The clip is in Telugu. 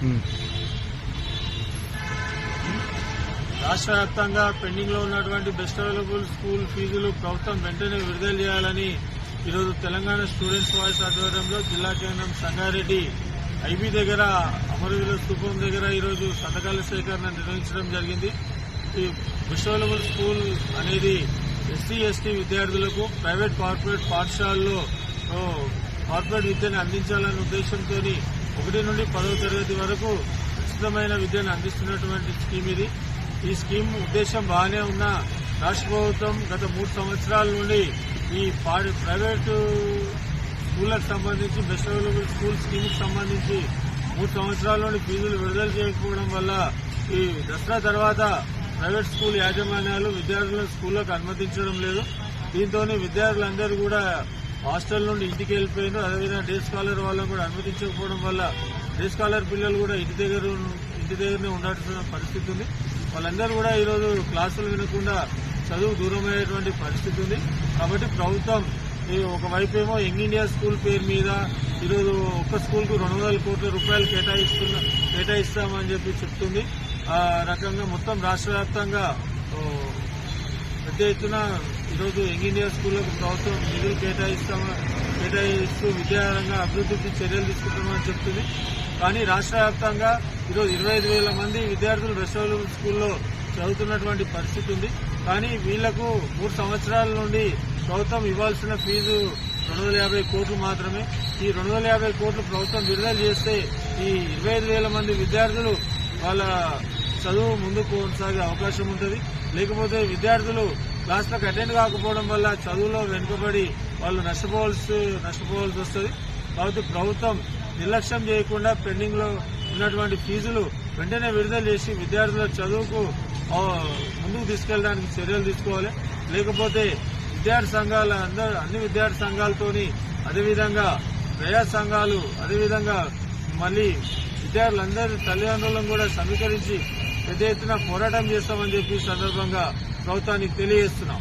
Hmm. రాష్ట్ర వ్యాప్తంగా పెండింగ్లో ఉన్నటువంటి బెస్ట్ అవైలబుల్ స్కూల్ ఫీజులు ప్రభుత్వం వెంటనే విడుదల చేయాలని ఈరోజు తెలంగాణ స్టూడెంట్స్ వాయిస్ ఆధ్వర్యంలో జిల్లా కేంద్రం సంగారెడ్డి ఐబీ దగ్గర అమరవీరుల స్థూపం దగ్గర ఈరోజు సంతకాల సేకరణ నిర్వహించడం జరిగింది. ఈ బెస్ట్ అవైలబుల్ స్కూల్ అనేది ఎస్సీ ఎస్టీ విద్యార్థులకు ప్రైవేట్ కార్పొరేట్ పాఠశాలలో కార్పొరేట్ విద్యను అందించాలనే ఉద్దేశంతో ఒకటి నుండి పదవ తరగతి వరకు ఉచితమైన విద్యను అందిస్తున్నటువంటి స్కీమ్ ఇది. ఈ స్కీమ్ ఉద్దేశం బాగానే ఉన్నా రాష్ట్ర ప్రభుత్వం గత మూడు సంవత్సరాల నుండి ఈ పా- ప్రైవేటు స్కూళ్ళకు సంబంధించి బెస్ట్ అవైలబుల్ స్కూల్ స్కీమ్కి సంబంధించి మూడు సంవత్సరాల నుండి ఫీజులు విడుదల చేయకపోవడం వల్ల ఈ దసరా తర్వాత ప్రైవేట్ స్కూల్ యాజమాన్యాలు విద్యార్థులను స్కూళ్ళకు అనుమతించడం లేదు. దీంతో విద్యార్థులందరూ కూడా హాస్టల్ నుండి ఇంటికి వెళ్ళిపోయారు అదేవిధంగా డే స్కాలర్ వాళ్ళని కూడా అనుమతించకపోవడం వల్ల డే స్కాలర్ పిల్లలు కూడా ఇంటి దగ్గర ఇంటి దగ్గరనే ఉండాల్సిన పరిస్థితి ఉంది. వాళ్ళందరూ కూడా ఈరోజు క్లాసులు వినకుండా చదువు దూరమయ్యేటువంటి పరిస్థితి ఉంది. కాబట్టి ప్రభుత్వం ఒకవైపు ఏమో యంగ్ ఇండియా స్కూల్ పేరు మీద ఈరోజు ఒక్క స్కూల్కు రెండు వందల కోట్ల రూపాయలు కేటాయిస్తున్న కేటాయిస్తామని చెప్పి చెప్తుంది. ఆ రకంగా మొత్తం రాష్ట్ర వ్యాప్తంగా పెద్ద ఎత్తున ఈరోజు యంగ్ ఇండియా స్కూళ్ళకు ప్రభుత్వం నిధులు కేటాయిస్తామని కేటాయిస్తూ విద్యారంగ అభివృద్ధికి చర్యలు తీసుకుంటామని చెప్తుంది. కానీ రాష్ట్ర వ్యాప్తంగా ఈరోజు ఇరవై ఐదు వేల మంది విద్యార్థులు రెస్టారెంట్ స్కూల్లో చదువుతున్నటువంటి పరిస్థితి ఉంది. కానీ వీళ్ళకు మూడు సంవత్సరాల నుండి ప్రభుత్వం ఇవ్వాల్సిన ఫీజు రెండు వందల యాభై కోట్లు మాత్రమే. ఈ రెండు వందల యాభై కోట్లు ప్రభుత్వం విడుదల చేస్తే ఈ ఇరవై ఐదు వేల మంది విద్యార్థులు వాళ్ళ చదువు ముందుకు కొనసాగే అవకాశం ఉంటుంది. లేకపోతే విద్యార్థులు క్లాసులకు అటెండ్ కాకపోవడం వల్ల చదువులో వెనుకబడి వాళ్ళు నష్టపోవాల్సి నష్టపోవాల్సి వస్తుంది. కాబట్టి ప్రభుత్వం నిర్లక్ష్యం చేయకుండా పెండింగ్లో ఉన్నటువంటి ఫీజులు వెంటనే విడుదల చేసి విద్యార్థుల చదువుకు ముందుకు తీసుకెళ్ళడానికి చర్యలు తీసుకోవాలి. లేకపోతే విద్యార్థి సంఘాల అందరూ అన్ని విద్యార్థి సంఘాలతోని అదేవిధంగా ప్రజా సంఘాలు అదేవిధంగా మళ్ళీ విద్యార్థులందరి తల్లిదండ్రులను కూడా సమీకరించి పెద్ద ఎత్తున పోరాటం చేస్తామని చెప్పి సందర్భంగా ప్రభుత్వానికి తెలియజేస్తున్నాం.